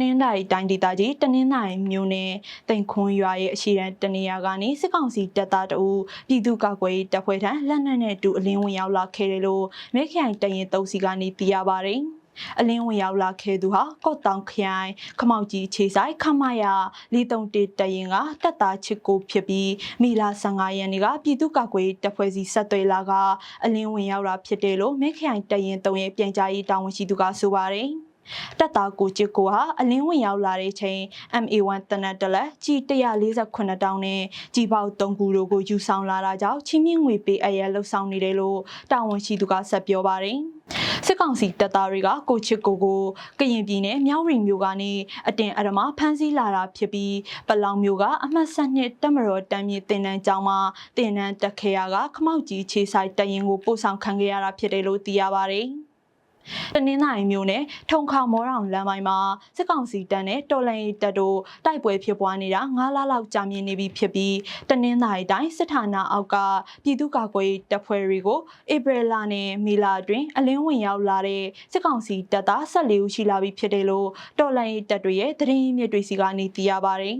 နင်္သာရီတိုင်းဒေသကြီးတနင်္သာရီမြို့နယ်တိန်ခွန်ရွာရဲ့အရှိရန်တနေရာကနေစစ်ကောင်စီတပ်သားတအူပြည်သူ့ကာကွယ်ရေးတပ်ဖွဲ့ထံလက်နက်နဲ့အတူအလင်းဝင်ရောက်လာခဲ့တယ်လို့မဲခိုင်တရင်တုံးစီကနေသိရပါတယ်။အလင်းဝင်ရောက်လာခဲ့သူဟာကော့တောင်ခရိုင်ခမောက်ကြီးခြေဆိုင်ခမရ431တရင်ကတပ်သားချစ်ကိုဖြစ်ပြီးမီလာ15ရက်နေ့ကပြည်သူ့ကာကွယ်ရေးတပ်ဖွဲ့စီဆက်သွယ်လာကအလင်းဝင်ရောက်လာဖြစ်တယ်လို့မဲခိုင်တရင်တုံးရဲ့ပြန်ကြားရေးတာဝန်ရှိသူကဆိုပါတယ်။ တက်တာကိုချစ်ကိုဟာအလင်းဝင်ရောက်လာတဲ့ချိန် MA1 တနက်တလက်ကြီး148တောင်းနဲ့ကြီးပေါက်3ခုတို့ကိုယူဆောင်လာတာကြောင့်ချင်းမြင့်ငွေပေးအပ်ရလှုပ်ဆောင်နေတယ်လို့တာဝန်ရှိသူကဆက်ပြောပါတယ်။စစ်ကောင်စီတပ်သားတွေကကိုချစ်ကိုကိုကရင်ပြည်နယ်မြောက်ရီမြို့ကနေအတင်အဓမ္မဖမ်းဆီးလာတာဖြစ်ပြီးပလောင်မြို့ကအမှတ်7နှစ်တက်မတော်တမ်းမြေတင်နန်းကျောင်းမှာတင်နန်းတက်ခေရကခမောက်ကြီးခြေဆိုင်တရင်ကိုပို့ဆောင်ခံခဲ့ရတာဖြစ်တယ်လို့သိရပါတယ်။ တနင်္သာရီမြို့နယ်ထုံခါမောတောင်လမ်းပိုင်းမှာစစ်ကောင်စီတပ်နဲ့တော်လှန်ရေးတပ်တို့တိုက်ပွဲဖြစ်ပွားနေတာ9လလောက်ကြာမြင့်နေပြီဖြစ်ပြီးတနင်္သာရီတိုင်းစစ်ဌာနအောက်ကပြည်သူ့ကာကွယ်ရေးတပ်ဖွဲ့တွေကိုဧပြီလနဲ့မေလအတွင်းအလင်းဝင်ရောက်လာတဲ့စစ်ကောင်စီတပ်သား14ဦးရှိလာပြီဖြစ်တယ်လို့တော်လှန်ရေးတပ်တွေရဲ့သတင်းရင်းမြစ်တွေစီကနေသိရပါတယ်